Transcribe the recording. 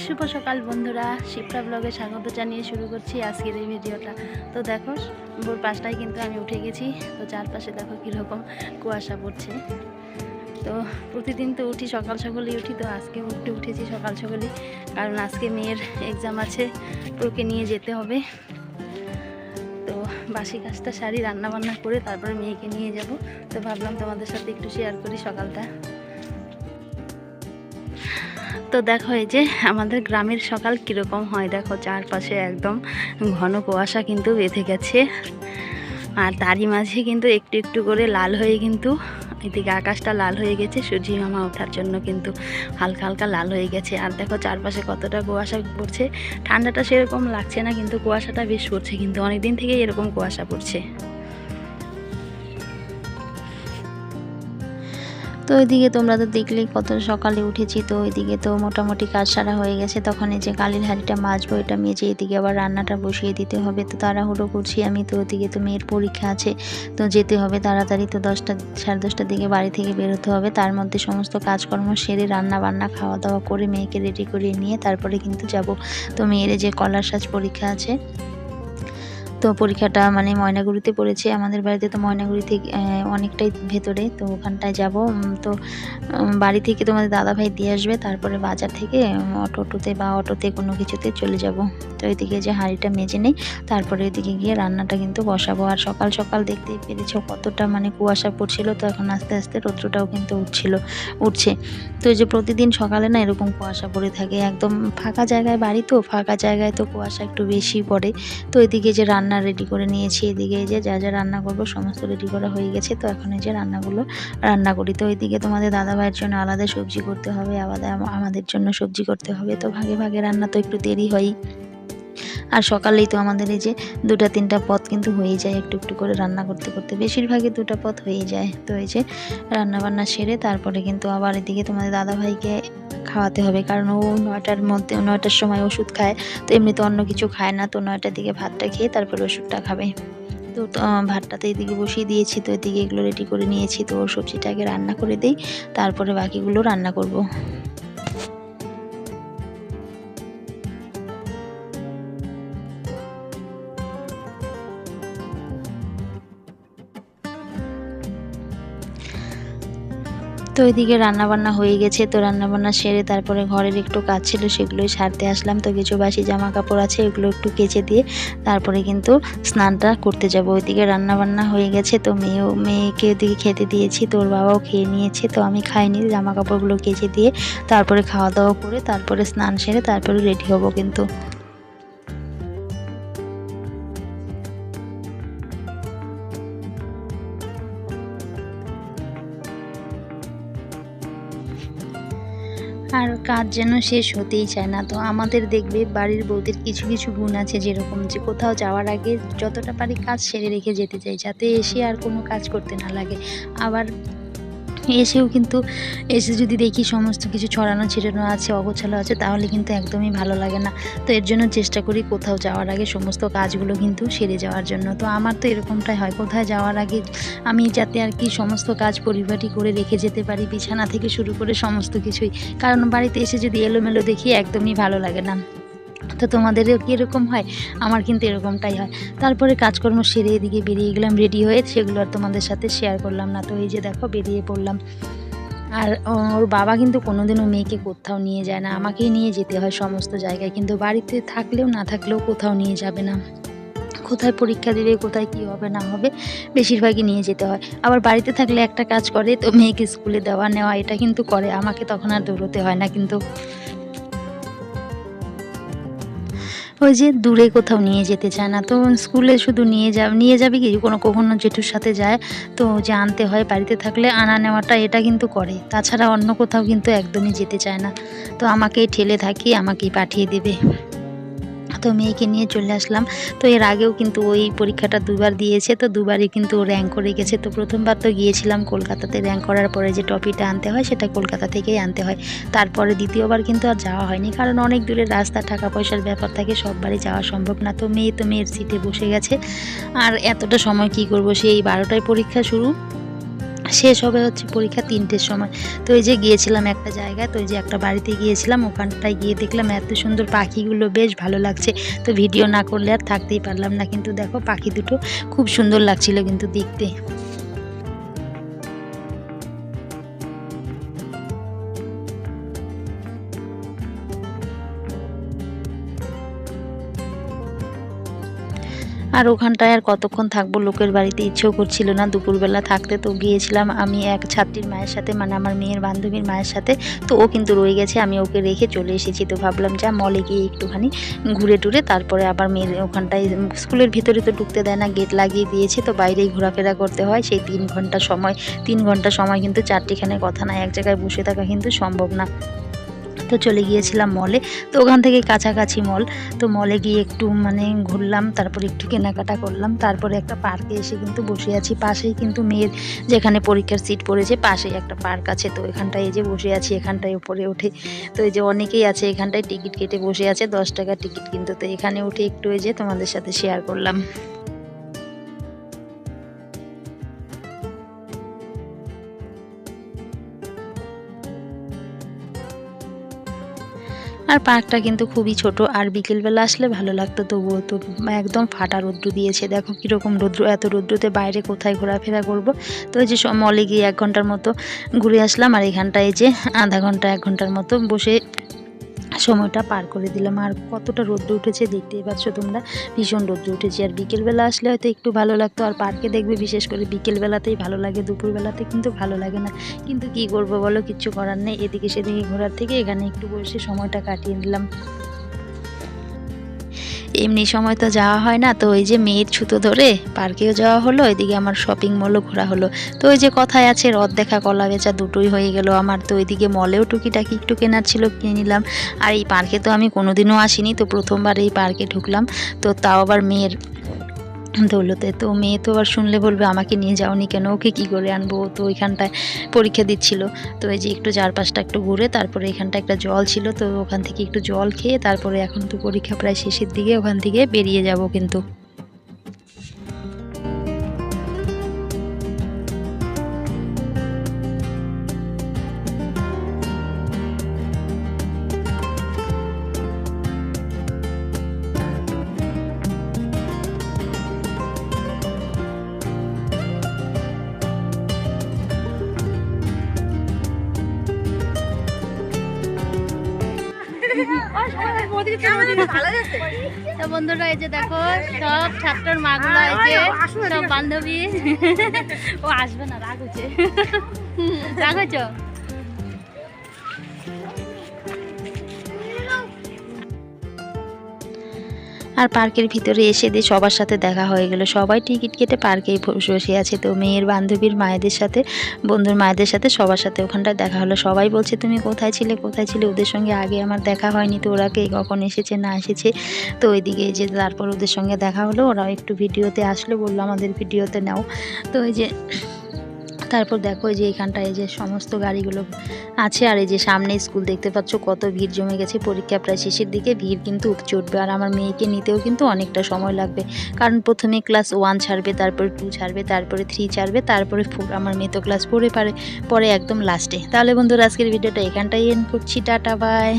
শুভ সকাল বন্ধুরা। শিপ্রা ব্লগে স্বাগত জানিয়ে শুরু করছি আজকের এই ভিডিওটা। তো দেখো, ভোর পাঁচটায় কিন্তু আমি উঠে গেছি। তো চারপাশে দেখো কীরকম কুয়াশা পড়ছে। তো প্রতিদিন তো উঠি, সকাল সকালেই উঠি। তো আজকে উঠতে উঠেছি সকাল সকালেই। কারণ আজকে মেয়ের এক্সাম আছে, ওকে নিয়ে যেতে হবে। তো বাসি কাজটা সারি রান্না বান্না করে তারপরে মেয়েকে নিয়ে যাব। তো ভাবলাম তোমাদের সাথে একটু শেয়ার করি সকালটা। তো দেখো এই যে আমাদের গ্রামের সকাল কীরকম হয়, দেখো চারপাশে একদম ঘন কুয়াশা কিন্তু বেঁধে গেছে। আর তারই মাঝে কিন্তু একটু একটু করে লাল হয়ে কিন্তু এদিকে আকাশটা লাল হয়ে গেছে, সূর্য মামা ওঠার জন্য কিন্তু হালকা হালকা লাল হয়ে গেছে। আর দেখো চারপাশে কতটা কুয়াশা পড়ছে, ঠান্ডাটা সেরকম লাগছে না, কিন্তু কুয়াশাটা বেশ পড়ছে, কিন্তু অনেক দিন থেকেই এরকম কুয়াশা পড়ছে। তো ওইদিকে তোমরা তো দেখলেই কত সকালে উঠেছি, তো ওইদিকে তো মোটামুটি কাজ সারা হয়ে গেছে। তখন এই যে কালির হাঁড়িটা মাজবো এটা মেজে এদিকে আবার রান্নাটা বসিয়ে দিতে হবে। তো তাড়াহুড়ো করছি আমি, তো ওইদিকে তো মেয়ের পরীক্ষা আছে, তো যেতে হবে তাড়াতাড়ি। তো দশটা, সাড়ে দশটার দিকে বাড়ি থেকে বেরোতে হবে। তার মধ্যে সমস্ত কাজকর্ম সেরে রান্না বান্না খাওয়া দাওয়া করে মেয়েকে রেডি করে নিয়ে তারপরে কিন্তু যাব। তো মেয়ের যে কলার সাজ পরীক্ষা আছে তো পরীক্ষাটা মানে ময়নাগুড়িতে পড়েছে। আমাদের বাড়িতে তো ময়নাগুড়ি থেকে অনেকটাই ভেতরে তো ওখানটায় যাব। তো বাড়ি থেকে তোমাদের দাদাভাই দিয়ে আসবে তারপরে বাজার থেকে উম, অটো টোতে বা অটোতে কোনো কিছুতে চলে যাব। তো এদিকে যে হাঁড়িটা মেজে নেই তারপরে ওইদিকে গিয়ে রান্নাটা কিন্তু বসাবো। আর সকাল সকাল দেখতেই পেরেছ কতটা মানে কুয়াশা পড়ছিল তো এখন আস্তে আস্তে রৌদ্রটাও কিন্তু উঠছিল উঠছে। তো যে প্রতিদিন সকালে না এরকম কুয়াশা পড়ে থাকে একদম ফাঁকা জায়গায় বাড়ি তো ফাঁকা জায়গায় তো কুয়াশা একটু বেশি পড়ে। তো এদিকে যে রান্না রেডি করে নিয়েছি এদিকে যে যা যা রান্না করব সমস্ত রেডি করা হয়ে গেছে। তো এখন এই যে রান্নাগুলো রান্না করি। তো ওইদিকে তোমাদের দাদা ভাইয়ের জন্য আলাদা সবজি করতে হবে, আলাদা আমাদের জন্য সবজি করতে হবে। তো ভাগে ভাগে রান্না তো একটু দেরি হয়ই। আর সকালেই তো আমাদের এই যে দুটা তিনটা পথ কিন্তু হয়ে যায় একটু একটু করে রান্না করতে করতে। বেশিরভাগই দুটা পথ হয়ে যায়। তো এই যে রান্না বান্না সেরে তারপরে কিন্তু আবার এদিকে তোমাদের দাদা ভাইকে খাওয়াতে হবে, কারণ ও নয়টার মধ্যে, নয়টার সময় ওষুধ খায়, তো এমনিতে অন্য কিছু খায় না, তো নয়টার দিকে ভাতটা খেয়ে তারপরে ওষুধটা খাবে। তো ভাতটাতে এদিকে বসিয়ে দিয়েছি, তো এদিকে এগুলো রেডি করে নিয়েছি, তো সবজিটা আগে রান্না করে দিই, তারপরে বাকিগুলো রান্না করব। তো এদিকে রান্নাবান্না হয়ে গেছে, তো রান্নাবান্না সেরে তারপরে ঘরের একটু কাজ ছিল সেগুলোই সারতে আসলাম। তো কিছু বাসি জামা কাপড় আছে এগুলো একটু কেচে দিয়ে তারপরে কিন্তু স্নানটা করতে যাব। ওইদিকে রান্নাবান্না হয়ে গেছে, তো মেয়েও, মেয়েকে ওইদিকে খেতে দিয়েছি তোর বাবাও খেয়ে নিয়েছে, তো আমি খাইনি। জামা কাপড়গুলো কেচে দিয়ে তারপরে খাওয়া দাওয়া করে তারপরে স্নান সেরে তারপরে রেডি হব কিন্তু। আর কাজ যেন শেষ হতেই চায় না। তো আমাদের দেখবে বাড়ির বউদের কিছু কিছু গুণ আছে যেরকম যে কোথাও যাওয়ার আগে যতটা পারি কাজ সেরে রেখে যেতে চাই, যাতে এসে আর কোনো কাজ করতে না লাগে। আবার এসেও কিন্তু, এসে যদি দেখি সমস্ত কিছু ছড়ানো, ছিটানো আছে, অগোছালো আছে, তাহলে কিন্তু একদমই ভালো লাগে না। তো এর জন্য চেষ্টা করি কোথাও যাওয়ার আগে সমস্ত কাজগুলো কিন্তু সেরে যাওয়ার জন্য। তো আমার তো এরকমটাই হয়, কোথায় যাওয়ার আগে আমি যাতে আর কি সমস্ত কাজ পরিপাটি করে রেখে যেতে পারি, বিছানা থেকে শুরু করে সমস্ত কিছুই। কারণ বাড়িতে এসে যদি এলোমেলো দেখি, একদমই ভালো লাগে না। তো তোমাদেরও কি এরকম হয়? আমার কিন্তু এরকমটাই হয়। তারপরে কাজকর্ম সেরে এদিকে বেরিয়ে গেলাম রেডি হয়ে সেগুলো আর তোমাদের সাথে শেয়ার করলাম না। তো এই যে দেখো, বেরিয়ে পড়লাম। আর ওর বাবা কিন্তু কোনোদিনও মেয়েকে কোথাও নিয়ে যায় না। আমাকেই নিয়ে যেতে হয় সমস্ত জায়গায়। কিন্তু বাড়িতে থাকলেও, না থাকলেও কোথাও নিয়ে যাবে না। কোথায় পরীক্ষা দেবে, কোথায় কি হবে, না হবে, বেশিরভাগই নিয়ে যেতে হয়। আবার বাড়িতে থাকলে একটা কাজ করে, তো মেয়েকে স্কুলে দেওয়া নেওয়া, এটা কিন্তু করে। আমাকে তখন আর দৌড়তে হয় না। কিন্তু ওই যে দূরে কোথাও নিয়ে যেতে চায় না। তো স্কুলে শুধু নিয়ে যা, নিয়ে যাবে কি? কোনো কখনো জেঠুর সাথে যায়, তো যে আনতে হয় বাড়িতে থাকলে আনা নেওয়াটা এটা কিন্তু করে। তাছাড়া অন্য কোথাও কিন্তু একদমই যেতে চায় না। তো আমাকেই ঠেলে থাকি, আমাকেই পাঠিয়ে দেবে। তো মেয়েকে নিয়ে চলে আসলাম। তো এর আগেও কিন্তু ওই পরীক্ষাটা দুবার দিয়েছে, তো দুবারই কিন্তু র্যাঙ্ক করে গেছে। তো প্রথমবার তো গিয়েছিলাম কলকাতাতে র্যাঙ্ক করার পরে যে ট্রফিটা আনতে হয় সেটা কলকাতা থেকেই আনতে হয়। তারপরে দ্বিতীয়বার কিন্তু আর যাওয়া হয়নি, কারণ অনেক দূরের রাস্তা, টাকা পয়সার ব্যাপার থাকে, সববারই যাওয়া সম্ভব না। তো মেয়ে তো মেয়ের সিটে বসে গেছে। আর এতটা সময় কি করব? সেই বারোটায় পরীক্ষা শুরু। শেষ হবে হচ্ছে পরীক্ষা তিনটের সময়। তো এই যে গিয়েছিলাম একটা জায়গায়, তো এই যে একটা বাড়িতে গিয়েছিলাম, ওখানটায় গিয়ে দেখলাম এত সুন্দর পাখিগুলো, বেশ ভালো লাগছে। তো ভিডিও না করলে আর থাকতেই পারলাম না। কিন্তু দেখো পাখি দুটো খুব সুন্দর লাগছিল কিন্তু দেখতে। আর ওখানটায় আর কতক্ষণ থাকব লোকের বাড়িতে ইচ্ছেও করছিল না। দুপুরবেলা থাকতে তো গিয়েছিলাম আমি এক ছাত্রীর মায়ের সাথে মানে আমার মেয়ের বান্ধবীর মায়ের সাথে। তো ও কিন্তু রয়ে গেছে, আমি ওকে রেখে চলে এসেছি। তো ভাবলাম যা মলে গিয়ে একটুখানি ঘুরে টুরে তারপরে আবার মেয়ের ওখানটায় স্কুলের ভিতরে তো ঢুকতে দেয় না গেট লাগিয়ে দিয়েছে। তো বাইরেই ঘোরাফেরা করতে হয়। সেই তিন ঘণ্টা সময়, তিন ঘণ্টা সময় কিন্তু চারটিখানে কথা না এক জায়গায় বসে থাকা কিন্তু সম্ভব না। তো চলে গিয়েছিলাম মলে তো ওখান থেকে কাছাকাছি মল তো মলে গিয়ে একটু মানে ঘুরলাম, তারপরে একটু কেনাকাটা করলাম। তারপরে একটা পার্কে এসে কিন্তু বসে আছি। পাশেই কিন্তু মেয়ের যেখানে পরীক্ষার সিট পড়েছে, পাশেই একটা পার্ক আছে। তো এখানটায় এই যে বসে আছি, এখানটায় উপরে উঠে। তো এই যে অনেকেই আছে এখানটায়, টিকিট কেটে বসে আছে, দশ টাকা টিকিট কিন্তু। তো এখানে উঠে একটু এই যে তোমাদের সাথে শেয়ার করলাম। আর পার্কটা কিন্তু খুবই ছোট, আর বিকেলবেলা আসলে ভালো লাগতো তবুও। তো একদম ফাটা রৌদ্র দিয়েছে। দেখো কীরকম রৌদ্র, এত রৌদ্রতে বাইরে কোথায় ঘোরাফেরা করব? তো এই যে মলে গিয়ে এক ঘণ্টার মতো ঘুরে আসলাম, আর এখানটায় যে আধা ঘণ্টা, এক ঘণ্টার মতো বসে সময়টা পার করে দিলাম। আর কতটা রোদ্র উঠেছে দেখতেই পাচ্ছ তোমরা। ভীষণ রোদ্র উঠেছে। আর বিকেলবেলা আসলে হয়তো একটু ভালো লাগতো। আর পার্কে দেখবে বিশেষ করে বিকেলবেলাতেই ভালো লাগে, দুপুরবেলাতে কিন্তু ভালো লাগে না। কিন্তু কি করব বলো? কিচ্ছু করার নেই। এদিকে সেদিকে ঘোরার থেকে এখানে একটু বসে সময়টা কাটিয়ে নিলাম। এমনি সময় তো যাওয়া হয় না, তো ওই যে মেয়ের ছুতো ধরে পার্কেও যাওয়া হলো, এদিকে আমার শপিং মলও ঘোরা হলো। তো ওই যে কথায় আছে রদ দেখা, কলা বেচা দুটোই হয়ে গেল আমার, তো ওইদিকে মলেও টুকিটাকি একটু কেনার ছিল, কিনে নিলাম। আর এই পার্কে তো আমি কোনোদিনও আসিনি, তো প্রথমবার এই পার্কে ঢুকলাম। তো তাও আবার মেয়ের দৌলতে। তো মেয়ে তো আবার শুনলে বলবে, আমাকে নিয়ে যাওনি কেন? ওকে কী করে আনব? তো ওইখানটায় পরীক্ষা দিচ্ছিল। তো এই যে একটু চারপাশটা একটু ঘুরে, তারপরে এখানটা একটা জল ছিল, তো ওখান থেকে একটু জল খেয়ে তারপরে এখন তো পরীক্ষা প্রায় শেষের দিকে, ওখান থেকে বেরিয়ে যাব কিন্তু। তো বন্ধুরা এই যে দেখো সব ছাত্রর মাগুলো এই যে সব বান্ধবী। ও আসবে না রাগ হচ্ছে। রাগ হয়েছ? আর পার্কের ভিতরে এসে দিয়ে সবার সাথে দেখা হয়ে গেল। সবাই টিকিট কেটে পার্কেই বসে আছে। তো মেয়ের বান্ধবীর মায়েদের সাথে, বন্ধুর মায়েদের সাথে সবার সাথে ওখানটায় দেখা হলো। সবাই বলছে, তুমি কোথায় ছিলে? কোথায় ছিলে? ওদের সঙ্গে আগে আমার দেখা হয়নি। তো ওরা কে, কখন এসেছে, না এসেছে? তো ওইদিকে যে তারপর ওদের সঙ্গে দেখা হলো। ওরাও একটু ভিডিওতে আসলো। বলল, আমাদের ভিডিওতে নাও। তো এই যে তারপর দেখো যে এখানটায় যে সমস্ত গাড়িগুলো আছে আর এই যে সামনে স্কুল দেখতে পাচ্ছ কত ভিড় জমে গেছে। পরীক্ষা প্রায় শেষের দিকে ভিড় কিন্তু উপচে উঠবে আর আমার মেয়েকে নিতেও কিন্তু অনেকটা সময় লাগবে। কারণ প্রথমে ক্লাস ওয়ান ছাড়বে, তারপরে টু ছাড়বে, তারপরে থ্রি ছাড়বে, তারপরে ফোর, আমার মেয়ে তো ক্লাস ফোরে পারে, পরে একদম লাস্টে। তাহলে বন্ধুরা, আজকের ভিডিওটা এখানটাই এন্ড করছি। Tata bye